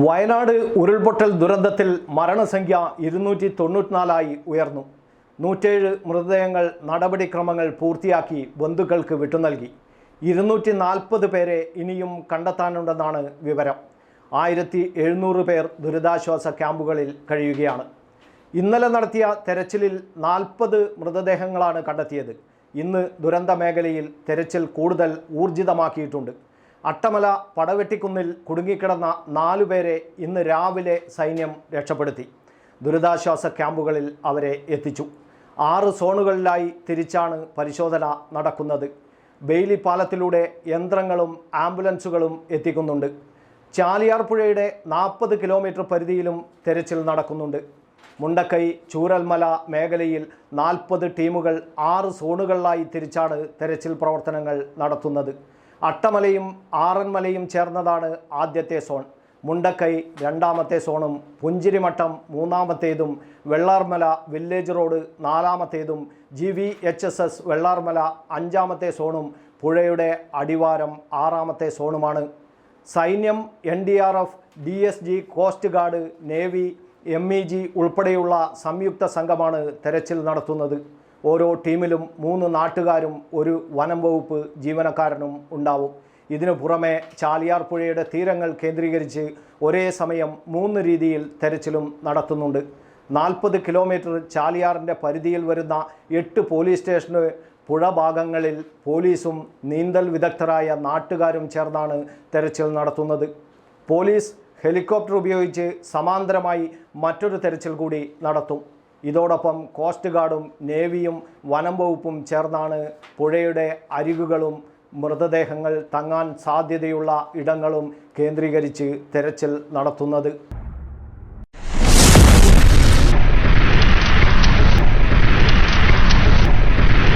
വയനാട് ഉരുൾപൊട്ടൽ ദുരന്തത്തിൽ മരണസംഖ്യ ഇരുന്നൂറ്റി തൊണ്ണൂറ്റിനാലായി ഉയർന്നു. നൂറ്റേഴ് മൃതദേഹങ്ങൾ നടപടിക്രമങ്ങൾ പൂർത്തിയാക്കി ബന്ധുക്കൾക്ക് വിട്ടുനൽകി ഇരുന്നൂറ്റി നാൽപ്പത് പേരെ ഇനിയും കണ്ടെത്താനുണ്ടെന്നാണ് വിവരം. ആയിരത്തി എഴുന്നൂറ് പേർ ദുരിതാശ്വാസ ക്യാമ്പുകളിൽ കഴിയുകയാണ്. ഇന്നലെ നടത്തിയ തെരച്ചിലിൽ നാൽപ്പത് മൃതദേഹങ്ങളാണ് കണ്ടെത്തിയത്. ഇന്ന് ദുരന്ത മേഖലയിൽ തെരച്ചിൽ കൂടുതൽ ഊർജിതമാക്കിയിട്ടുണ്ട്. അട്ടമല പടവെട്ടിക്കുന്നിൽ കുടുങ്ങിക്കിടന്ന നാലുപേരെ ഇന്ന് രാവിലെ സൈന്യം രക്ഷപ്പെടുത്തി. ദുരിതാശ്വാസ ക്യാമ്പുകളിൽ അവരെ എത്തിച്ചു. ആറ് സോണുകളിലായി തിരിച്ചാണ് പരിശോധന നടക്കുന്നത്. ബെയിലി പാലത്തിലൂടെ യന്ത്രങ്ങളും ആംബുലൻസുകളും എത്തിക്കുന്നുണ്ട്. ചാലിയാർ പുഴയുടെ നാൽപ്പത് കിലോമീറ്റർ പരിധിയിലും തെരച്ചിൽ നടക്കുന്നുണ്ട്. മുണ്ടക്കൈ ചൂരൽമല മേഖലയിൽ നാൽപ്പത് ടീമുകൾ ആറ് സോണുകളിലായി തിരിച്ചാണ് തെരച്ചിൽ പ്രവർത്തനങ്ങൾ നടത്തുന്നത്. അട്ടമലയും ആറന്മലയും ചേർന്നതാണ് ആദ്യത്തെ സോൺ. മുണ്ടക്കൈ രണ്ടാമത്തെ സോണും പുഞ്ചിരിമട്ടം മൂന്നാമത്തേതും Vellarmala village road നാലാമത്തേതും G V H S S Vellarmala അഞ്ചാമത്തെ സോണും പുഴയുടെ അടിവാരം ആറാമത്തെ സോണുമാണ്. സൈന്യം N D R F D S G coast guard navy M E G ഉൾപ്പെടെയുള്ള സംയുക്ത സംഘമാണ് തെരച്ചിൽ നടത്തുന്നത്. ഓരോ ടീമിലും മൂന്ന് നാട്ടുകാരും ഒരു വനം വകുപ്പ് ജീവനക്കാരനും ഉണ്ടാവും. ഇതിനു പുറമെ ചാലിയാർ പുഴയുടെ തീരങ്ങൾ കേന്ദ്രീകരിച്ച് ഒരേ സമയം മൂന്ന് രീതിയിൽ തെരച്ചിലും നടത്തുന്നുണ്ട്. നാൽപ്പത് കിലോമീറ്റർ ചാലിയാറിന്റെ പരിധിയിൽ വരുന്ന എട്ട് പോലീസ് സ്റ്റേഷന് പുഴ ഭാഗങ്ങളിൽ പോലീസും നീന്തൽ വിദഗ്ധരായ നാട്ടുകാരും ചേർന്നാണ് തെരച്ചിൽ നടത്തുന്നത്. പോലീസ് ഹെലികോപ്റ്റർ ഉപയോഗിച്ച് സമാന്തരമായി മറ്റൊരു തെരച്ചിൽ കൂടി നടത്തും. ഇതോടൊപ്പം കോസ്റ്റ് ഗാർഡും നേവിയും വനം വകുപ്പും ചേർന്നാണ് പുഴയുടെ അരികുകളും മൃതദേഹങ്ങൾ തങ്ങാൻ സാധ്യതയുള്ള ഇടങ്ങളും കേന്ദ്രീകരിച്ച് തെരച്ചിൽ നടത്തുന്നത്.